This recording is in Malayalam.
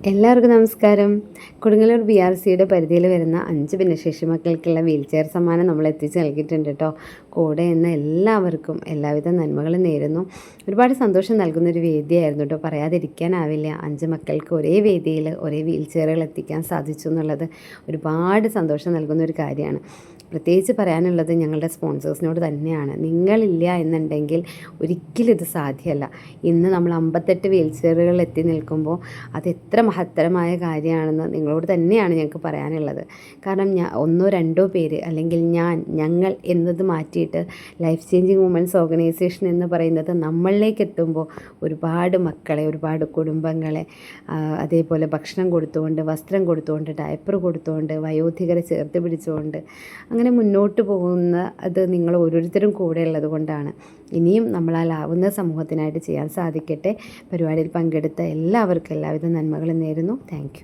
എല്ലാവർക്കും നമസ്കാരം. കൊടുങ്ങല്ലൂർ ബി ആർ സിയുടെ പരിധിയിൽ വരുന്ന അഞ്ച് ഭിന്നശേഷി മക്കൾക്കുള്ള വീൽ ചെയർ സമ്മാനം നമ്മൾ എത്തിച്ച് നൽകിയിട്ടുണ്ട് കേട്ടോ കൂടെ എന്ന എല്ലാവർക്കും എല്ലാവിധ നന്മകളും നേരുന്നു. ഒരുപാട് സന്തോഷം നൽകുന്ന ഒരു വേദിയായിരുന്നു കേട്ടോ പറയാതിരിക്കാനാവില്ല. അഞ്ച് മക്കൾക്ക് ഒരേ വേദിയിൽ ഒരേ വീൽ ചെയറുകൾ എത്തിക്കാൻ സാധിച്ചു എന്നുള്ളത് ഒരുപാട് സന്തോഷം നൽകുന്ന ഒരു കാര്യമാണ്. പ്രത്യേകിച്ച് പറയാനുള്ളത് ഞങ്ങളുടെ സ്പോൺസേഴ്സിനോട് തന്നെയാണ്. നിങ്ങളില്ല എന്നുണ്ടെങ്കിൽ ഒരിക്കലും ഇത് സാധ്യമല്ല. ഇന്ന് നമ്മൾ അമ്പത്തെട്ട് വീൽ ചെയറുകൾ എത്തി നിൽക്കുമ്പോൾ അത് എത്ര മഹത്തരമായ കാര്യമാണെന്ന് നിങ്ങളോട് തന്നെയാണ് ഞങ്ങൾക്ക് പറയാനുള്ളത്. കാരണം ഞാൻ ഒന്നോ രണ്ടോ പേര് അല്ലെങ്കിൽ ഞാൻ ഞങ്ങൾ എന്നത് മാറ്റിയിട്ട് ലൈഫ് ചേഞ്ചിങ് വുമൻസ് ഓർഗനൈസേഷൻ എന്ന് പറയുന്നത് നമ്മളിലേക്ക് എത്തുമ്പോൾ ഒരുപാട് മക്കളെ ഒരുപാട് കുടുംബങ്ങളെ അതേപോലെ ഭക്ഷണം കൊടുത്തുകൊണ്ട് വസ്ത്രം കൊടുത്തുകൊണ്ട് ഡയപ്പർ കൊടുത്തുകൊണ്ട് വയോധികരെ ചേർത്ത് പിടിച്ചുകൊണ്ട് അങ്ങനെ മുന്നോട്ട് പോകുന്ന അത് നിങ്ങൾ ഓരോരുത്തരും കൂടെ ഉള്ളത് കൊണ്ടാണ്. ഇനിയും നമ്മളാലാവുന്ന സമൂഹത്തിനായിട്ട് ചെയ്യാൻ സാധിക്കട്ടെ. പരിപാടിയിൽ പങ്കെടുത്ത എല്ലാവർക്കും എല്ലാവിധ നന്മകളും നേരുന്നു. താങ്ക്